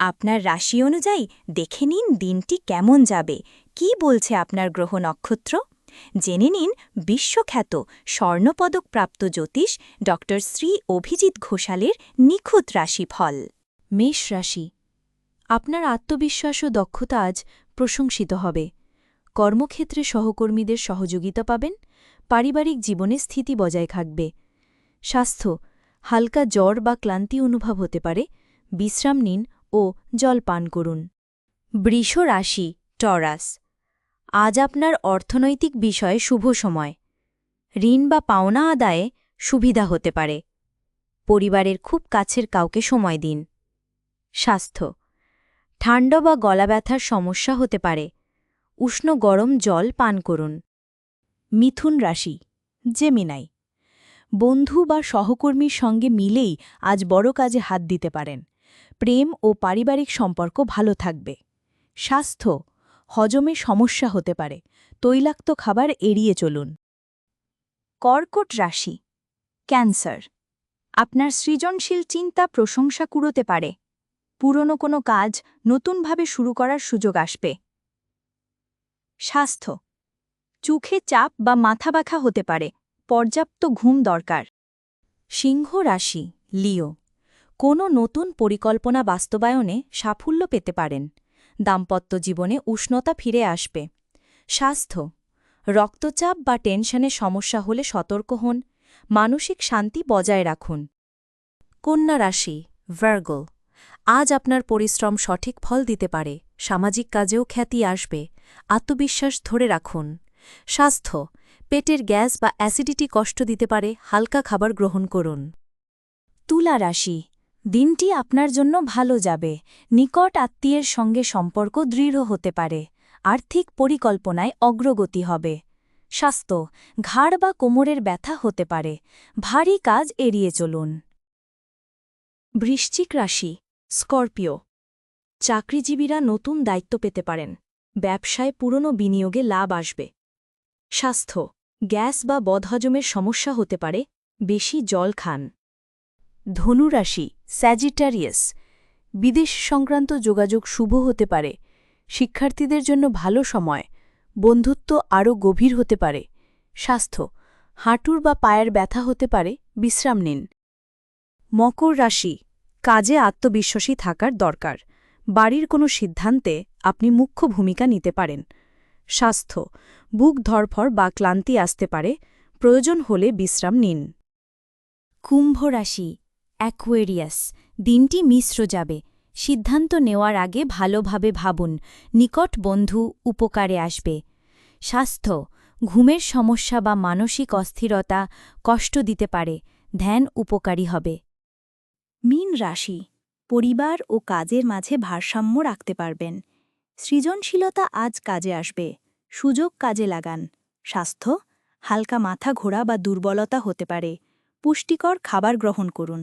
আপনার রাশি অনুযায়ী দেখে নিন দিনটি কেমন যাবে। কি বলছে আপনার গ্রহ নক্ষত্র? জেনে নিন বিশ্বখ্যাত স্বর্ণপদকপ্রাপ্ত জ্যোতিষ ড শ্রী অভিজিৎ ঘোষালের নিখুঁত রাশিফল। মেষ রাশি। আপনার আত্মবিশ্বাস ও দক্ষতা আজ প্রশংসিত হবে। কর্মক্ষেত্রে সহকর্মীদের সহযোগিতা পাবেন, পারিবারিক জীবনে স্থিতি বজায় থাকবে। স্বাস্থ্য, হালকা জ্বর বা ক্লান্তি অনুভব হতে পারে, বিশ্রাম নিন ও জল পান করুন। বৃষ রাশি টরাস। আজ আপনার অর্থনৈতিক বিষয়ে শুভ সময়। ঋণ বা পাওনা আদায়ে সুবিধা হতে পারে। পরিবারের খুব কাছের কাউকে সময় দিন। স্বাস্থ্য। ঠান্ডা বা গলা ব্যথার সমস্যা হতে পারে। উষ্ণ গরম জল পান করুন। মিথুন রাশি, জেমিনাই। বন্ধু বা সহকর্মীর সঙ্গে মিলেই আজ বড় কাজে হাত দিতে পারেন। প্রেম ও পারিবারিক সম্পর্ক ভালো থাকবে। স্বাস্থ্য, হজমে সমস্যা হতে পারে। তৈলাক্ত খাবার এড়িয়ে চলুন। কর্কট রাশি, ক্যান্সার। আপনার সৃজনশীল চিন্তা প্রশংসা কুড়োতে পারে। পুরনো কোনো কাজ নতুনভাবে শুরু করার সুযোগ আসবে। স্বাস্থ্য, চোখে চাপ বা মাথা ব্যথা হতে পারে। পর্যাপ্ত ঘুম দরকার। সিংহ রাশি, লিও। কোনো নতুন পরিকল্পনা বাস্তবায়নে সাফল্য পেতে পারেন। দাম্পত্য জীবনে উষ্ণতা ফিরে আসবে। স্বাস্থ্য। রক্তচাপ বা টেনশনের সমস্যা হলে সতর্ক হন। মানসিক শান্তি বজায় রাখুন। কন্যা রাশি ভার্গল আজ আপনার পরিশ্রম সঠিক ফল দিতে পারে। সামাজিক কাজেও খ্যাতি আসবে। আত্মবিশ্বাস ধরে রাখুন। স্বাস্থ্য। পেটের গ্যাস বা অ্যাসিডিটি কষ্ট দিতে পারে। হালকা খাবার গ্রহণ করুন। তুলা রাশি দিনটি আপনার জন্য ভালো যাবে। নিকট আত্মীয়ের সঙ্গে সম্পর্ক দৃঢ় হতে পারে। আর্থিক পরিকল্পনায় অগ্রগতি হবে। স্বাস্থ্য, ঘাড় বা কোমরের ব্যথা হতে পারে। ভারী কাজ এড়িয়ে চলুন। বৃশ্চিক রাশি, স্করপিও। চাকরিজীবীরা নতুন দায়িত্ব পেতে পারেন। ব্যবসায় পুরনো বিনিয়োগে লাভ আসবে। স্বাস্থ্য, গ্যাস বা বদহজমের সমস্যা হতে পারে। বেশি জল খান। ধনুরাশি স্যাজিটারিয়াস বিদেশ সংক্রান্ত যোগাযোগ শুভ হতে পারে। শিক্ষার্থীদের জন্য ভালো সময়, বন্ধুত্ব আরও গভীর হতে পারে। স্বাস্থ্য, হাঁটুর বা পায়ের ব্যথা হতে পারে, বিশ্রাম নিন। মকর রাশি, কাজে আত্মবিশ্বাসী থাকার দরকার। বাড়ির কোনো সিদ্ধান্তে আপনি মুখ্য ভূমিকা নিতে পারেন। স্বাস্থ্য, বুক ধরফর বা ক্লান্তি আসতে পারে, প্রয়োজন হলে বিশ্রাম নিন। কুম্ভ রাশি অ্যাকোয়েরিয়াস, দিনটি মিশ্র যাবে। সিদ্ধান্ত নেওয়ার আগে ভালোভাবে ভাবুন, নিকট বন্ধু উপকারে আসবে। স্বাস্থ্য, ঘুমের সমস্যা বা মানসিক অস্থিরতা কষ্ট দিতে পারে, ধ্যান উপকারী হবে। মিন রাশি, পরিবার ও কাজের মাঝে ভারসাম্য রাখতে পারবেন। সৃজনশীলতা আজ কাজে আসবে, সুযোগ কাজে লাগান। স্বাস্থ্য, হালকা মাথা ঘোরা বা দুর্বলতা হতে পারে, পুষ্টিকর খাবার গ্রহণ করুন।